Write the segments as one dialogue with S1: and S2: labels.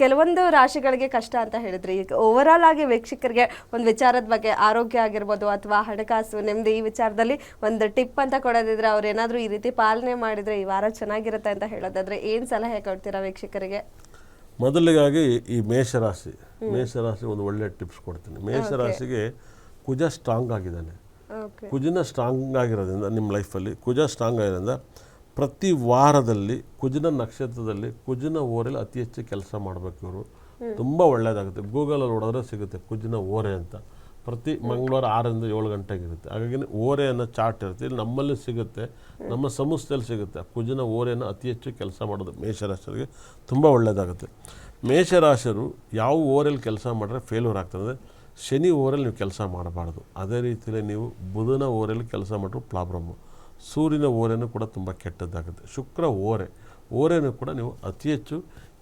S1: ಕೆಲವೊಂದು ರಾಶಿಗಳಿಗೆ ಕಷ್ಟ ಅಂತ ಹೇಳಿದ್ರಿ. ಈಗ ಓವರಾಲ್ ಆಗಿ ವೀಕ್ಷಕರಿಗೆ ಒಂದು ವಿಚಾರದ ಬಗ್ಗೆ ಆರೋಗ್ಯ ಆಗಿರ್ಬೋದು ಅಥವಾ ಹಣಕಾಸು ನೆಮ್ಮದಿ ಈ ವಿಚಾರದಲ್ಲಿ ಒಂದು ಟಿಪ್ ಅಂತ ಕೊಡೋದಿದ್ರೆ ಅವ್ರು ಏನಾದರೂ ಈ ರೀತಿ ಪಾಲನೆ ಮಾಡಿದ್ರೆ ಈ ವಾರ ಚೆನ್ನಾಗಿರುತ್ತೆ ಅಂತ ಹೇಳೋದಾದ್ರೆ ಏನು ಸಲಹೆ ಕೊಡ್ತೀರಾ ವೀಕ್ಷಕರಿಗೆ?
S2: ಮೊದಲಿಗಾಗಿ ಈ ಮೇಷರಾಶಿ ಮೇಷರಾಶಿ ಒಂದು ಒಳ್ಳೆ ಟಿಪ್ಸ್ ಕೊಡ್ತೀನಿ. ಮೇಷರಾಶಿಗೆ ಕುಜ ಸ್ಟ್ರಾಂಗ್ ಆಗಿದ್ದಾನೆ. ಕುಜನ ಸ್ಟ್ರಾಂಗ್ ಆಗಿರೋದ್ರಿಂದ ನಿಮ್ಮ ಲೈಫಲ್ಲಿ ಕುಜ ಸ್ಟ್ರಾಂಗ್ ಆಗಿರೋದ್ರಿಂದ ಪ್ರತಿ ವಾರದಲ್ಲಿ ಕುಜಿನ ನಕ್ಷತ್ರದಲ್ಲಿ ಕುಜಿನ ಓರೆಲಿ ಅತಿ ಹೆಚ್ಚು ಕೆಲಸ ಮಾಡಬೇಕು ಇವರು ತುಂಬ ಒಳ್ಳೆಯದಾಗುತ್ತೆ ಗೂಗಲಲ್ಲಿ ನೋಡಿದ್ರೆ ಸಿಗುತ್ತೆ ಕುಜಿನ ಓರೆ ಅಂತ. ಪ್ರತಿ ಮಂಗಳವಾರ ಆರರಿಂದ ಏಳು ಗಂಟೆಗೆ ಇರುತ್ತೆ. ಹಾಗಾಗಿ ಓರೆ ಅನ್ನೋ ಚಾರ್ಟ್ ಇರುತ್ತೆ. ಇಲ್ಲಿ ನಮ್ಮಲ್ಲಿ ಸಿಗುತ್ತೆ. ನಮ್ಮ ಸಂಸ್ಥೆಯಲ್ಲಿ ಸಿಗುತ್ತೆ. ಕುಜಿನ ಓರೆಯನ್ನು ಅತಿ ಹೆಚ್ಚು ಕೆಲಸ ಮಾಡೋದು ಮೇಷರಾಶಿಯವರಿಗೆ ತುಂಬ ಒಳ್ಳೆಯದಾಗುತ್ತೆ ಮೇಷರಾಶರು ಯಾವ ಓರೆಯಲ್ಲಿ ಕೆಲಸ ಮಾಡಿದ್ರೆ ಫೇಲ್ಯೂರ್ ಆಗ್ತದೆ ಶನಿ ಓರಲ್ಲಿ ನೀವು ಕೆಲಸ ಮಾಡಬಾರ್ದು. ಅದೇ ರೀತಿಯಲ್ಲಿ ನೀವು ಬುಧನ ಓರಲ್ಲಿ ಕೆಲಸ ಮಾಡಿದ್ರು ಪ್ರಾಬ್ಲಮ್ಮು ಸೂರ್ಯನ ಓರೆನೂ ಕೂಡ ತುಂಬ ಕೆಟ್ಟದ್ದಾಗುತ್ತೆ. ಶುಕ್ರ ಓರೆ ಓರೆನೂ ಕೂಡ ನೀವು ಅತಿ ಹೆಚ್ಚು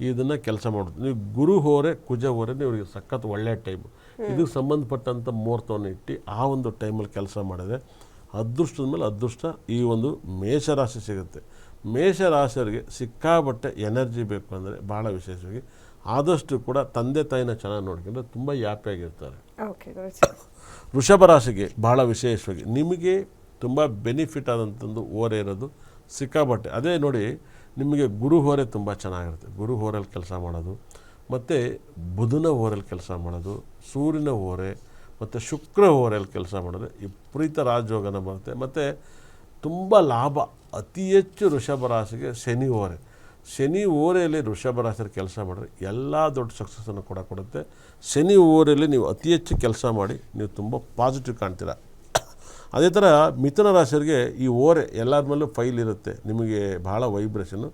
S2: ಇದನ್ನು ಕೆಲಸ ಮಾಡೋದು. ನೀವು ಗುರು ಹೋರೆ ಕುಜ ಓರೆ ಇವರಿಗೆ ಸಖತ್ ಒಳ್ಳೆಯ ಟೈಮು. ಇದಕ್ಕೆ ಸಂಬಂಧಪಟ್ಟಂಥ ಮುಹೂರ್ತವನ್ನು ಇಟ್ಟು ಆ ಒಂದು ಟೈಮಲ್ಲಿ ಕೆಲಸ ಮಾಡಿದ್ರೆ ಅದೃಷ್ಟದ ಮೇಲೆ ಅದೃಷ್ಟ ಈ ಒಂದು ಮೇಷರಾಶಿ ಸಿಗುತ್ತೆ. ಮೇಷರಾಶಿಯವರಿಗೆ ಸಿಕ್ಕಾಬಟ್ಟೆ ಎನರ್ಜಿ ಬೇಕು ಅಂದರೆ ಭಾಳ ವಿಶೇಷವಾಗಿ ಆದಷ್ಟು ಕೂಡ ತಂದೆ ತಾಯಿನ ಚೆನ್ನಾಗಿ ನೋಡ್ಕೊಂಡ್ರೆ ತುಂಬ
S1: ಗುರುಜಿ
S2: ವೃಷಭ ರಾಶಿಗೆ ಭಾಳ ವಿಶೇಷವಾಗಿ ನಿಮಗೆ ತುಂಬ ಬೆನಿಫಿಟ್ ಆದಂಥದ್ದು ಓರೆ ಇರೋದು ಸಿಕ್ಕಾಬಟ್ಟೆ ಅದೇ ನೋಡಿ, ನಿಮಗೆ ಗುರು ಹೋರೆ ತುಂಬ ಚೆನ್ನಾಗಿರುತ್ತೆ. ಗುರು ಹೋರಲ್ಲಿ ಕೆಲಸ ಮಾಡೋದು, ಮತ್ತು ಬುಧನ ಹೋರಲ್ಲಿ ಕೆಲಸ ಮಾಡೋದು, ಸೂರ್ಯನ ಓರೆ ಮತ್ತು ಶುಕ್ರ ಓರೆಯಲ್ಲಿ ಕೆಲಸ ಮಾಡೋದು, ವಿಪರೀತ ರಾಜಯೋಗನ ಬರುತ್ತೆ. ಮತ್ತು ತುಂಬ ಲಾಭ, ಅತಿ ಹೆಚ್ಚು ಋಷಭ ರಾಶಿಗೆ ಶನಿ ಓರೆ ಶನಿ ಓರೆಯಲ್ಲಿ ಋಷಭ ರಾಶಿಯಲ್ಲಿ ಕೆಲಸ ಮಾಡಿದ್ರೆ ಎಲ್ಲ ದೊಡ್ಡ ಸಕ್ಸಸ್ಸನ್ನು ಕೂಡ ಕೊಡುತ್ತೆ. ಶನಿ ಓರೆಯಲ್ಲಿ ನೀವು ಅತಿ ಹೆಚ್ಚು ಕೆಲಸ ಮಾಡಿ, ನೀವು ತುಂಬ ಪಾಸಿಟಿವ್ ಕಾಣ್ತೀರ. ಅದೇ ಥರ ಮಿಥುನ ರಾಶಿಯವರಿಗೆ ಈ ಓರೆ ಎಲ್ಲರ ಮೇಲೂ ಫೈಲ್ ಇರುತ್ತೆ, ನಿಮಗೆ ಭಾಳ ವೈಬ್ರೇಷನ್ನು.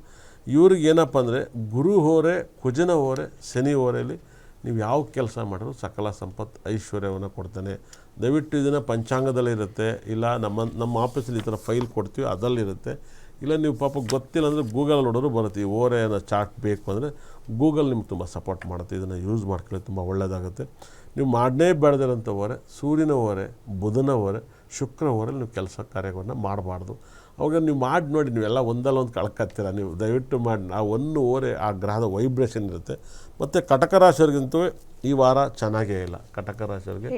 S2: ಇವ್ರಿಗೆ ಏನಪ್ಪ ಅಂದರೆ ಗುರು ಹೋರೆ, ಕುಜನ ಓರೆ ಶನಿ ಓರೆಯಲ್ಲಿ ನೀವು ಯಾವ ಕೆಲಸ ಮಾಡಿದ್ರು ಸಕಲ ಸಂಪತ್ತು ಐಶ್ವರ್ಯವನ್ನು ಕೊಡ್ತಾನೆ. ದಯವಿಟ್ಟು ಇದನ್ನು ಪಂಚಾಂಗದಲ್ಲಿ ಇರುತ್ತೆ, ಇಲ್ಲ ನಮ್ಮ ನಮ್ಮ ಆಫೀಸಲ್ಲಿ ಈ ಥರ ಫೈಲ್ ಕೊಡ್ತೀವಿ ಅದರಲ್ಲಿರುತ್ತೆ ಇಲ್ಲ ನೀವು ಪಾಪ ಗೊತ್ತಿಲ್ಲ ಅಂದರೆ ಗೂಗಲ್ ನೋಡೋರು ಬರುತ್ತೆ, ಈ ಓರೆ ಏನೋ ಚಾರ್ಟ್ ಬೇಕು ಅಂದರೆ ಗೂಗಲ್ ನಿಮ್ಗೆ ತುಂಬ ಸಪೋರ್ಟ್ ಮಾಡುತ್ತೆ, ಇದನ್ನು ಯೂಸ್ ಮಾಡ್ಕೊಳ್ಳಿ, ತುಂಬ ಒಳ್ಳೆಯದಾಗುತ್ತೆ ನೀವು ಮಾಡನೇ ಬೇಡದಿರೋಂಥ ಓರೆ, ಸೂರ್ಯನ ಓರೆ, ಬುಧನ ಓರೆ ಶುಕ್ರ ಓರಲ್ಲಿ ನೀವು ಕೆಲಸ ಕಾರ್ಯವನ್ನು ಮಾಡಬಾರ್ದು. ಅವಾಗ ನೀವು ಮಾಡಿ ನೋಡಿ ನೀವೆಲ್ಲ ಒಂದಲ್ಲ ಒಂದು ಕಳ್ಕತ್ತೀರ. ನೀವು ದಯವಿಟ್ಟು ಮಾಡಿ. ಆ ಒಂದು ಓರೆ ಆ ಗ್ರಹದ ವೈಬ್ರೇಷನ್ ಇರುತ್ತೆ. ಮತ್ತು ಕಟಕ ರಾಶಿಯವ್ರಿಗಂತೂ ಈ ವಾರ ಚೆನ್ನಾಗೇ ಇಲ್ಲ. ಕಟಕ ರಾಶಿಯವ್ರಿಗೆ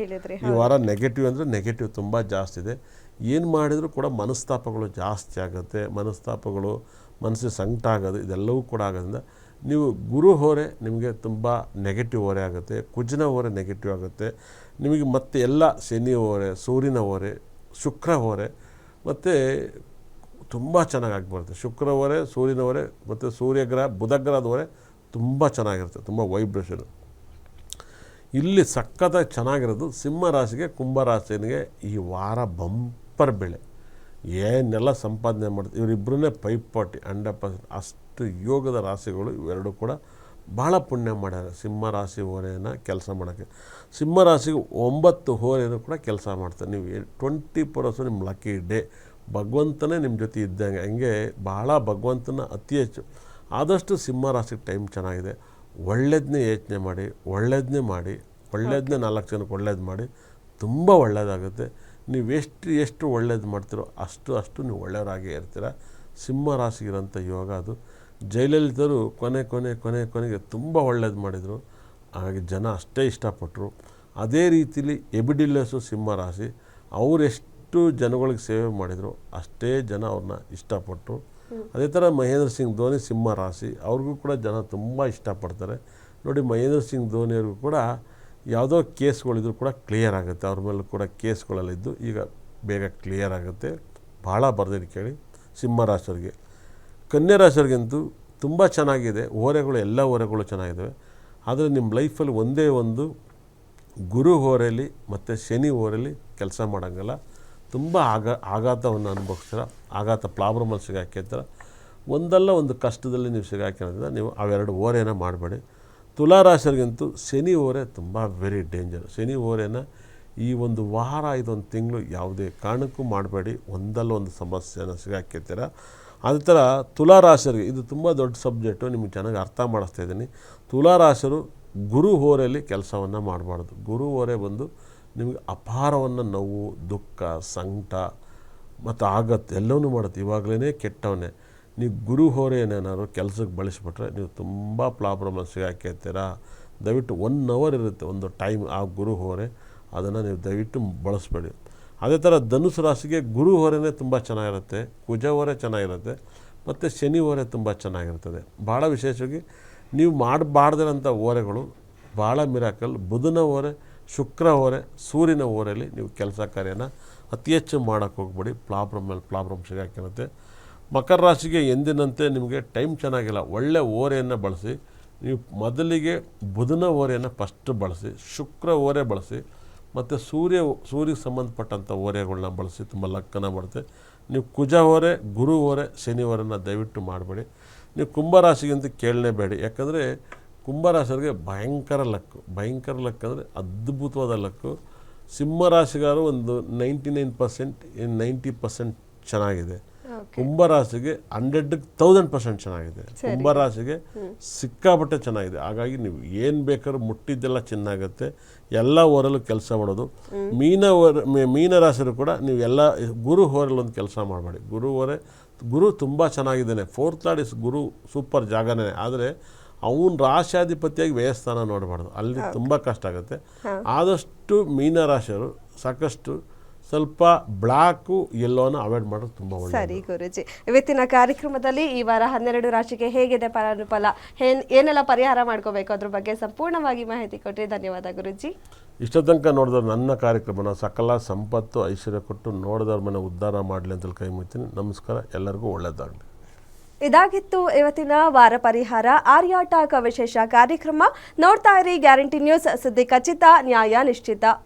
S2: ಈ ವಾರ ನೆಗೆಟಿವ್ ಅಂದರೆ ನೆಗೆಟಿವ್ ತುಂಬ ಜಾಸ್ತಿ ಇದೆ. ಏನು ಮಾಡಿದರೂ ಕೂಡ ಮನಸ್ತಾಪಗಳು ಜಾಸ್ತಿ ಆಗುತ್ತೆ. ಮನಸ್ತಾಪಗಳು ಮನಸ್ಸಿಗೆ ಸಂಕಟ ಆಗೋದು ಇದೆಲ್ಲವೂ ಕೂಡ ಆಗೋದ್ರಿಂದ ನೀವು ಗುರು ಹೋರೆ ನಿಮಗೆ ತುಂಬ ನೆಗೆಟಿವ್ ಓರೆ ಆಗುತ್ತೆ, ಕುಜನ ಓರೆ ನೆಗೆಟಿವ್ ಆಗುತ್ತೆ, ನಿಮಗೆ ಮತ್ತೆ ಎಲ್ಲ ಶನಿ ಓರೆ ಸೂರ್ಯನ ಓರೆ ಶುಕ್ರ ಓರೆ ಮತ್ತು ತುಂಬ ಚೆನ್ನಾಗಿ ಬರುತ್ತೆ ಶುಕ್ರ ಓರೆ ಸೂರ್ಯನ ಓರೆ ಮತ್ತು ಸೂರ್ಯಗ್ರಹ, ಬುಧಗ್ರಹದ ಓರೆ ತುಂಬ ಚೆನ್ನಾಗಿರುತ್ತೆ, ತುಂಬ ವೈಬ್ರೇಷನು ಇಲ್ಲಿ ಸಖತ್ತಾಗಿ ಚೆನ್ನಾಗಿರೋದು ಸಿಂಹ ರಾಶಿಗೆ, ಕುಂಭ ಈ ವಾರ ಬಂಪರ್ ಬೆಳೆ. ಏನೆಲ್ಲ ಸಂಪಾದನೆ ಮಾಡ್ತೀವಿ ಇವರಿಬ್ಬರನ್ನೇ ಪೈಪೋಟಿ, ಹಂಡ್ರೆಡ್ ಪರ್ಸೆಂಟ್ ಅಷ್ಟು ಯೋಗದ ರಾಶಿಗಳು ಇವೆರಡೂ ಕೂಡ ಭಾಳ ಪುಣ್ಯ ಮಾಡ್ಯಾರ. ಸಿಂಹ ರಾಶಿ ಹೋರೆಯನ್ನು ಕೆಲಸ ಮಾಡೋಕ್ಕೆ. ಸಿಂಹ ರಾಶಿಗೆ ಒಂಬತ್ತು ಹೋರೆಯನ್ನು ಕೂಡ ಕೆಲಸ ಮಾಡ್ತಾರೆ. ನೀವು ಟ್ವೆಂಟಿ ಫೋರ್ ಅವರ್ಸು ನಿಮ್ಮ ಲಕ್ಕಿ ಡೇ ಭಗವಂತನೇ ನಿಮ್ಮ ಜೊತೆ ಇದ್ದಂಗೆ. ಹಂಗೆ ಭಾಳ ಭಗವಂತನ ಅತಿ ಹೆಚ್ಚು. ಆದಷ್ಟು ಸಿಂಹ ರಾಶಿಗೆ ಟೈಮ್ ಚೆನ್ನಾಗಿದೆ. ಒಳ್ಳೇದನ್ನೇ ಯೋಚನೆ ಮಾಡಿ ಒಳ್ಳೇದನ್ನೇ ಮಾಡಿ ಒಳ್ಳೇದನ್ನೇ ನಾಲ್ಕು ಜನಕ್ಕೆ ಒಳ್ಳೇದು ಮಾಡಿ, ತುಂಬ ಒಳ್ಳೆಯದಾಗುತ್ತೆ ನೀವು ಎಷ್ಟು ಎಷ್ಟು ಒಳ್ಳೇದು ಮಾಡ್ತೀರೋ ಅಷ್ಟು ಅಷ್ಟು ನೀವು ಒಳ್ಳೆಯವರಾಗೇ ಇರ್ತೀರ. ಸಿಂಹ ರಾಶಿಗಿರೋಂಥ ಯೋಗ ಅದು. ಜಯಲಲಿತರು ಕೊನೆ ಕೊನೆ ಕೊನೆ ಕೊನೆಗೆ ತುಂಬ ಒಳ್ಳೇದು ಮಾಡಿದರು. ಹಾಗೆ ಜನ ಅಷ್ಟೇ ಇಷ್ಟಪಟ್ಟರು. ಅದೇ ರೀತಿಲಿ ಎಬಿಡಿಲ್ಲಸು ಸಿಂಹ ರಾಶಿ ಅವ್ರು ಎಷ್ಟು ಜನಗಳಿಗೆ ಸೇವೆ ಮಾಡಿದರು ಅಷ್ಟೇ ಜನ ಅವ್ರನ್ನ ಇಷ್ಟಪಟ್ಟರು. ಅದೇ ಥರ ಮಹೇಂದ್ರ ಸಿಂಗ್ ಧೋನಿ ಸಿಂಹ ರಾಶಿ ಅವ್ರಿಗೂ ಕೂಡ ಜನ ತುಂಬ ಇಷ್ಟಪಡ್ತಾರೆ. ನೋಡಿ ಮಹೇಂದ್ರ ಸಿಂಗ್ ಧೋನಿಯವ್ರಿಗೂ ಕೂಡ ಯಾವುದೋ ಕೇಸ್ಗಳಿದ್ರು ಕೂಡ ಕ್ಲಿಯರ್ ಆಗುತ್ತೆ. ಅವ್ರ ಮೇಲೂ ಕೂಡ ಕೇಸ್ಗಳಲ್ಲಿದ್ದು ಈಗ ಬೇಗ ಕ್ಲಿಯರ್ ಆಗುತ್ತೆ. ಭಾಳ ಬರ್ದಿದ್ದು ಕೇಳಿ. ಸಿಂಹ ರಾಶಿಯವ್ರಿಗೆ ಕನ್ಯಾ ತುಂಬ ಚೆನ್ನಾಗಿದೆ. ಓರೆಗಳು ಎಲ್ಲ ಓರೆಗಳು ಚೆನ್ನಾಗಿದ್ದಾವೆ. ಆದರೆ ನಿಮ್ಮ ಲೈಫಲ್ಲಿ ಒಂದೇ ಒಂದು ಗುರು ಹೋರೆಯಲ್ಲಿ ಮತ್ತು ಶನಿ ಹೋರೆಯಲ್ಲಿ ಕೆಲಸ ಮಾಡೋಂಗಲ್ಲ. ತುಂಬ ಆಘಾ ಆಘಾತವನ್ನು ಅನುಭವಿಸ್ತೀರ. ಆಘಾತ ಪ್ರಾಬ್ಲಮಲ್ಲಿ ಸಿಗಾಕಿರ್ತೀರ ಒಂದಲ್ಲ ಒಂದು ಕಷ್ಟದಲ್ಲಿ ನೀವು ಸಿಗಾಕಿರೋದ್ರಿಂದ ನೀವು ಅವೆರಡು ಓರೆಯನ್ನು ಮಾಡಬೇಡಿ. ತುಲಾರಾಶಿಯರಿಗಂತೂ ಶನಿ, ಓರೆ ತುಂಬ ವೆರಿ ಡೇಂಜರ್ ಶನಿ, ಓರೆನ ಈ ಒಂದು ವಾರ, ಇದೊಂದು ತಿಂಗಳು ಯಾವುದೇ ಕಾರಣಕ್ಕೂ ಮಾಡಬೇಡಿ. ಒಂದಲ್ಲ ಒಂದು ಸಮಸ್ಯೆನ ಸಿಗಾಕಿರ್ತೀರ ಅದೇ ಥರ ತುಲಾರಾಶರಿಗೆ ಇದು ತುಂಬ ದೊಡ್ಡ ಸಬ್ಜೆಕ್ಟು ನಿಮಗೆ ಚೆನ್ನಾಗಿ ಅರ್ಥ ಮಾಡಿಸ್ತಾ ಇದ್ದೀನಿ. ತುಲಾರಾಶರು ಗುರು ಹೋರೆಯಲ್ಲಿ ಕೆಲಸವನ್ನು ಮಾಡಬಾರ್ದು. ಗುರು ಹೋರೆ ಬಂದು ನಿಮಗೆ ಅಪಾರವನ್ನು ನೋವು, ದುಃಖ, ಸಂಕಟ ಮತ್ತು ಆಗತ್ತೆ. ಎಲ್ಲವನ್ನೂ ಮಾಡುತ್ತೆ. ಇವಾಗಲೇ ಕೆಟ್ಟವನೇ. ನೀವು ಗುರು ಹೋರೇನೇನಾದ್ರು ಕೆಲಸಕ್ಕೆ ಬಳಸಿಬಿಟ್ರೆ ನೀವು ತುಂಬ ಪ್ರಾಬ್ಲಮ್ ಸಿಗಾಕಿರ್ತೀರ ದಯವಿಟ್ಟು ಒನ್ ಅವರ್ ಇರುತ್ತೆ ಒಂದು ಟೈಮ್ ಆ ಗುರು ಹೋರೆ. ಅದನ್ನು ನೀವು ದಯವಿಟ್ಟು ಬಳಸಬೇಡಿ. ಅದೇ ಥರ ಧನುಸು ರಾಶಿಗೆ ಗುರು ಹೊರೆನೇ ತುಂಬ ಚೆನ್ನಾಗಿರುತ್ತೆ. ಕುಜ ಹೊರೆ ಚೆನ್ನಾಗಿರುತ್ತೆ. ಮತ್ತು ಶನಿ ಹೊರೆ ತುಂಬ ಚೆನ್ನಾಗಿರ್ತದೆ. ಭಾಳ ವಿಶೇಷವಾಗಿ ನೀವು ಮಾಡಬಾರ್ದಿರೋಂಥ ಓರೆಗಳು ಭಾಳ ಮಿರಾಕಲ್ ಬುಧನ ಓರೆ ಶುಕ್ರ ಓರೆ ಸೂರ್ಯನ ಓರೆಯಲ್ಲಿ ನೀವು ಕೆಲಸ ಕಾರ್ಯನ ಅತಿ ಹೆಚ್ಚು ಮಾಡೋಕ್ಕೆ ಹೋಗ್ಬೇಡಿ. ಪ್ರಾಬ್ಲಮ್ ಮೇಲೆ ಪ್ರಾಬ್ಲಮ್ ಸಿಗಾಕಿರುತ್ತೆ ಮಕರ ರಾಶಿಗೆ ಎಂದಿನಂತೆ ನಿಮಗೆ ಟೈಮ್ ಚೆನ್ನಾಗಿಲ್ಲ. ಒಳ್ಳೆ ಓರೆಯನ್ನು ಬಳಸಿ, ನೀವು ಮೊದಲಿಗೆ ಬುಧನ ಓರೆಯನ್ನು ಫಸ್ಟ್ ಬಳಸಿ, ಶುಕ್ರ ಓರೆ ಬಳಸಿ, ಮತ್ತು ಸೂರ್ಯ, ಸೂರ್ಯಗೆ ಸಂಬಂಧಪಟ್ಟಂಥ ಓರೆಗಳನ್ನ ಬಳಸಿ, ತುಂಬ ಲಕ್ಕನ ಬರುತ್ತೆ ನೀವು ಕುಜ ಓರೆ, ಗುರು ಓರೆ, ಶನಿ ಓರೆನ ದಯವಿಟ್ಟು ಮಾಡಬೇಡಿ. ನೀವು ಕುಂಭರಾಶಿಗಿಂತ ಕೇಳಲೇಬೇಡಿ. ಯಾಕಂದರೆ ಕುಂಭರಾಶಿಯವರಿಗೆ ಭಯಂಕರ ಲಕ್ಕು. ಭಯಂಕರ ಲಕ್ ಅಂದರೆ ಅದ್ಭುತವಾದ ಲಕ್ಕು. ಸಿಂಹರಾಶಿಗಾರು ಒಂದು ninety nine percent, ninety percent ಚೆನ್ನಾಗಿದೆ. ಕುಂಭರಾಶಿಗೆ ಹಂಡ್ರೆಡ್ ತೌಸಂಡ್ ಪರ್ಸೆಂಟ್ ಚೆನ್ನಾಗಿದೆ. ಕುಂಭರಾಶಿಗೆ ಸಿಕ್ಕಾಪಟ್ಟೆ ಚೆನ್ನಾಗಿದೆ. ಹಾಗಾಗಿ ನೀವು ಏನು ಬೇಕಾದ್ರೂ ಮುಟ್ಟಿದ್ದೆಲ್ಲ ಚೆನ್ನಾಗುತ್ತೆ. ಎಲ್ಲ ಓರಲ್ಲೂ ಕೆಲಸ ಮಾಡೋದು. ಮೀನ ಮೀನ ಮೀ- ಮೀನರಾಶಿರು ಕೂಡ ನೀವು ಎಲ್ಲ ಗುರು ಹೋರಲ್ಲಿ ಒಂದು ಕೆಲಸ ಮಾಡಬೇಡಿ. ಗುರು ಹೊರೆ ಗುರು ತುಂಬ ಚೆನ್ನಾಗಿದ್ದಾನೆ. ಫೋರ್ತ್ ಲಾರ್ಡ್ ಇಸ್ ಗುರು ಸೂಪರ್ ಜಾಗನೇ. ಆದರೆ ಅವನ ರಾಶಾಧಿಪತಿಯಾಗಿ ವ್ಯಯಸ್ಥಾನ ನೋಡಬಾರ್ದು. ಅಲ್ಲಿ ತುಂಬ ಕಷ್ಟ ಆಗುತ್ತೆ. ಆದಷ್ಟು ಮೀನರಾಶಿಯರು ಸಾಕಷ್ಟು ಸ್ವಲ್ಪ ಬ್ಲ್ಯಾಕು ಎಲ್ಲೋನ ಅವಾಯ್ಡ್ ಮಾಡೋದು ತುಂಬ ಒಳ್ಳೆಯದು.
S1: ಸರಿ ಗುರುಜಿ. ಇವತ್ತಿನ ಕಾರ್ಯಕ್ರಮದಲ್ಲಿ ಈ ವಾರ ಹನ್ನೆರಡು ರಾಶಿಗೆ ಹೇಗಿದೆ ಫಲಾನುಫಲ? ಏನ್ ಏನೆಲ್ಲ ಪರಿಹಾರ ಮಾಡ್ಕೋಬೇಕು ಅದ್ರ ಬಗ್ಗೆ ಸಂಪೂರ್ಣವಾಗಿ ಮಾಹಿತಿ ಕೊಟ್ಟರೆ ಧನ್ಯವಾದ ಗುರುಜಿ.
S2: ಇಷ್ಟ ತನಕ ನೋಡಿದ್ರೆ ನನ್ನ ಕಾರ್ಯಕ್ರಮನ ಸಕಲ ಸಂಪತ್ತು ಐಶ್ವರ್ಯ ಕೊಟ್ಟು ನೋಡಿದವ್ರ ಮನೆ ಉದ್ಧಾರ ಮಾಡಲಿ ಅಂತ ಕೈ ಮುಗ್ತೀನಿ. ನಮಸ್ಕಾರ. ಎಲ್ಲರಿಗೂ ಒಳ್ಳೆಯದಾಗಲಿ.
S1: ಇದಾಗಿತ್ತು ಇವತ್ತಿನ ವಾರ ಪರಿಹಾರ. ಆರ್ಯಾಟಾಕ್ ವಿಶೇಷ ಕಾರ್ಯಕ್ರಮ. ನೋಡ್ತಾ ಇರಿ. Guarantee news. ಸುದ್ದಿ ಖಚಿತ ನ್ಯಾಯ ನಿಶ್ಚಿತ.